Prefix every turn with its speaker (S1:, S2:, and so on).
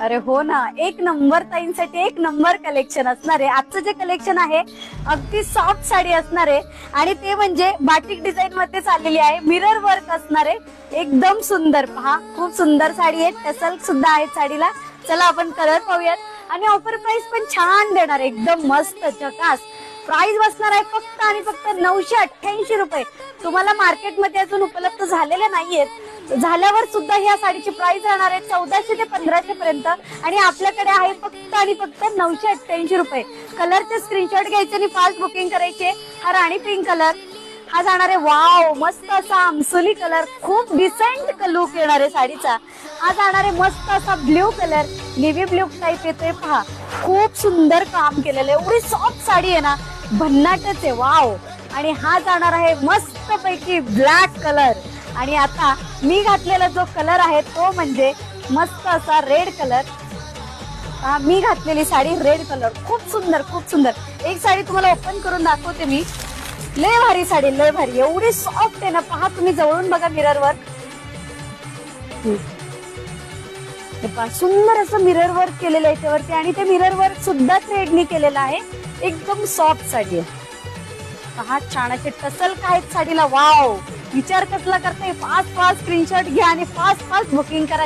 S1: अरे हो ना एक नंबर ताईंसाठी एक नंबर कलेक्शन असणार आहे. आजचं जे कलेक्शन आहे अगदी सॉफ्ट साडी असणार आहे. आणि ते म्हणजे बाटिक डिझाईन मध्ये चाललेली आहे. मिरर वर्क असणार आहे. एकदम सुंदर. पहा खूप सुंदर साडी आहे. टसल सुद्धा आहे साडीला. चला आपण कलर पाहूयात. आणि ऑफर प्राइस पण छान देणार आहे. एकदम मस्त चकास. प्राइस बसणार आहे फक्त आणि फक्त नऊशे अठ्ठ्याऐंशी रुपये. तुम्हाला मार्केटमध्ये अजून उपलब्ध झालेले नाहीयेत. झाल्यावर सुद्धा ह्या साडीची प्राइस राहणार आहे चौदाशे ते पंधराशे पर्यंत. आणि आपल्याकडे आहे फक्त आणि फक्त नऊशे अठ्ठ्याऐंशी रुपये. कलरचे स्क्रीनशॉट घ्यायचे आणि फास्ट बुकिंग करायचे. हा राणी पिंक कलर हा जाणार आहे वाव मस्त असा आमसुली कलर खूप डिसेंट लुक येणार आहे साडीचा. हा जाणार आहे मस्त असा blue colour navy blue type येतोय पहा. खूप सुंदर काम केलेलं आहे. एवढी सॉफ्ट साडी आहे ना भन्नाटच आहे वाव आणि हा जाणार आहे मस्त पैकी ब्लॅक कलर आणि आता मी घातलेला जो कलर आहे तो म्हणजे मस्त असा रेड कलर. मी घातलेली साडी रेड कलर. खूप सुंदर खूप सुंदर. एक साडी तुम्हाला ओपन करून दाखवते मी. लय भारी साडी लय भारी. एवढी सॉफ्ट आहे ना. पहा तुम्ही जवळून बघा मिररवर सुंदर असं मिरर वर्क केलेलं आहे याच्यावरती आणि ते मिरर वर्क सुद्धा थ्रेडनी केलेलं आहे. एकदम सॉफ्ट साडी आहे. पहा छान असे टसल काय साडीला. वाव विचार कसला करते फास्ट फास्ट स्क्रीनशॉट घ्या आणि फास्ट फास्ट बुकिंग करा.